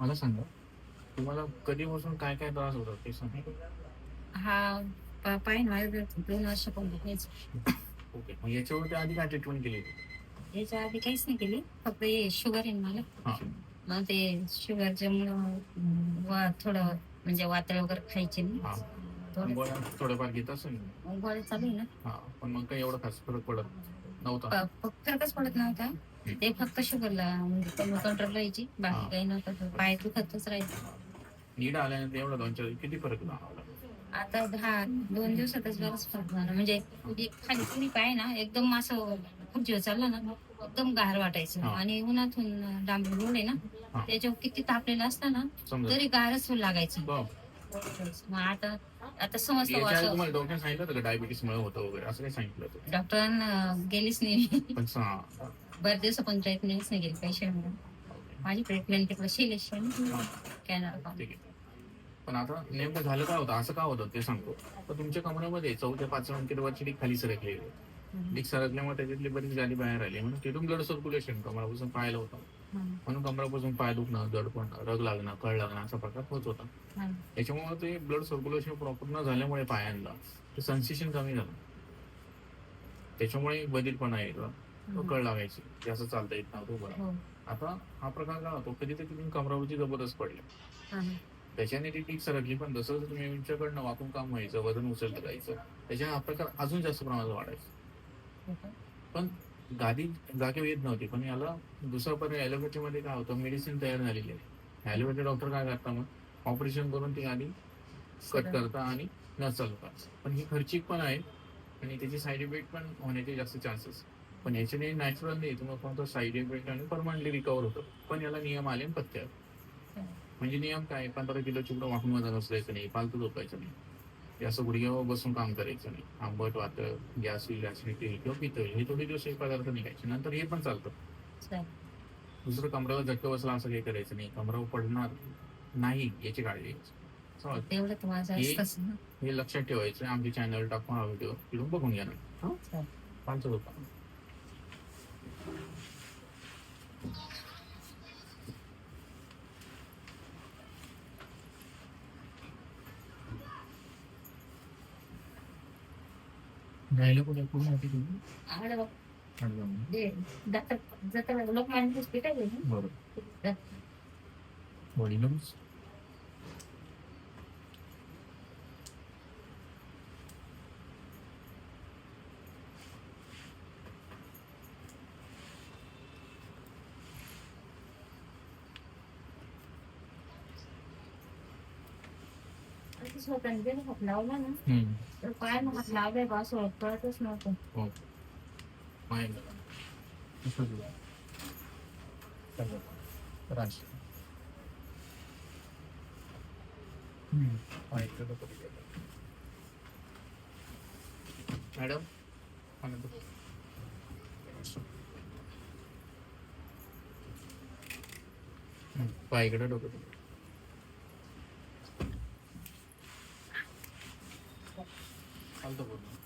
मला सांगा तुम्हाला कधीपासून काय काय त्रास होतात ते सांगा. हा पाय दोन वर्ष पण ओके मग याच्यावरती आधी काय ट्रीटमेंट केली होती? याच्या आधी काहीच नाही केली फक्त हे शुगर आहे मला. मग ते शुगरच्या मुळे थोडं म्हणजे वातळ वगैरे खायचे नाही थोडंफार घेत असेल? गोळ्या चालू आहे ना. पण मग काही एवढा खास फरक पडत नव्हता. फरकच पडत नव्हता. ते फक्त शुगरला म्हणजे कंट्रोल राहायची. बाकी काही नव्हतं. पाय दुखतच राहायचं. नीड आल्यानंतर एवढा दोन चार किती फरक जाणवला? आता दहा दोन दिवसातच बरंच फरक झाला म्हणजे जे खाली कुणी पाय ना एकदम असं खूप जीव चालला ना एकदम गार वाटायचं. हा. आणि उन्हातून डांबरी रोड आहे हा. ना त्याच्यावर किती तापलेलं असतं ना समजा. तरी गारच लागायचं. मग आता आता समजतं याच्या आधी असं. तुम्हाला डॉक्टर सांगितलं होतं का डायबिटीस मुळे होतं वगैरे? असं काही सांगितलं होतं. डॉक्टरांना गेलीच नाही पण सा- पण ट्रीटमेंटच नाही गेली पेशंट ओके. माझी कॅनडा ठीक आहे. पण आता नेमकं झालं काय होतं? असं का होतं? ते सांगतो. तर तुमच्या कमरेमध्ये चौथ्या पाचव्या अंकीवरची डी खाली सरकली डीक सरकल्यामुळे त्याच्यातली बरीच गाडी बाहेर आली. म्हणून तिथून ब्लड सर्क्युलेशन कमरापासून पाहायला होतं. म्हणून कमरापासून पाय दुखणं दडपण रग लागणं कळ लागणं असा प्रकार होत होता. त्याच्यामुळे ते ब्लड सर्क्युलेशन प्रॉपर न झाल्यामुळे पायांना ते सेन्सेशन कमी झालं. त्याच्यामुळे बधीरपणा येतो कळ लागायची की असं चालता येत नव्हतं बरं हो. आता हा प्रकार काय होतो कधी कधी कमरावरची जबरदस्त पडली. त्याच्याने ती टीक सरकली पण जसं जसं तुम्ही उंच्याकडनं वाकून काम व्हायचं वजन उचलतं जायचं त्याच्याने हा प्रकार अजून जास्त प्रमाणात वाढायचा. पण गादी जागेवर येत नव्हती पण याला दुसरा पर्याय ॲलोपॅथी मध्ये काय होतं मेडिसिन तयार झालेली आहे. ॲलोपॅथी डॉक्टर काय करतात मग? ऑपरेशन करून ती गादी कट करता आणि न चालवतात. पण ही खर्चिक पण आहे आणि त्याची साईड इफेक्ट पण होण्याचे जास्त चान्सेस. पण याच्याने नॅचरल नाही. तुम्हाला कोणता साईड इफेक्ट आणि परमनंटली रिकवर होतं. पण याला नियम आले आहे. म्हणजे नियम काय? पंधरा किलो चिकडं वाकून वजन बसवायचं नाही. फालतू झोपायचं नाही. असं गुडघ्यावर बसून काम करायचं नाही. आंबट वात गॅस होईल ऍसिडिटी किंवा होईल हे थोडे दिवस हे पदार्थ निघायचे. नंतर हे पण चालतं. दुसरं कमरावर झटका बसला असं काही करायचं नाही. कमरावर पडणार नाही याची काळजी घ्यायची. हे- लक्षात ठेवायचं. आमचे चॅनल टाकून हा व्हिडिओ बघून घ्या ना. पाच रुपये राहिलं कुठे? पूर्ण होती तुम्ही लोकमान्य हॉस्पिटल आहे ना? बरोबर. असं स्वतःने हात लावला ना हम्म तर पायानं हात लावलाय बा असं कळतच नव्हतं हो माहिती कसं दिलं सगळं राज हम्म माहिती तर कधी गेलं. मॅडम आनंद. हम्म, पाय इकडे डोकं salto. Pues,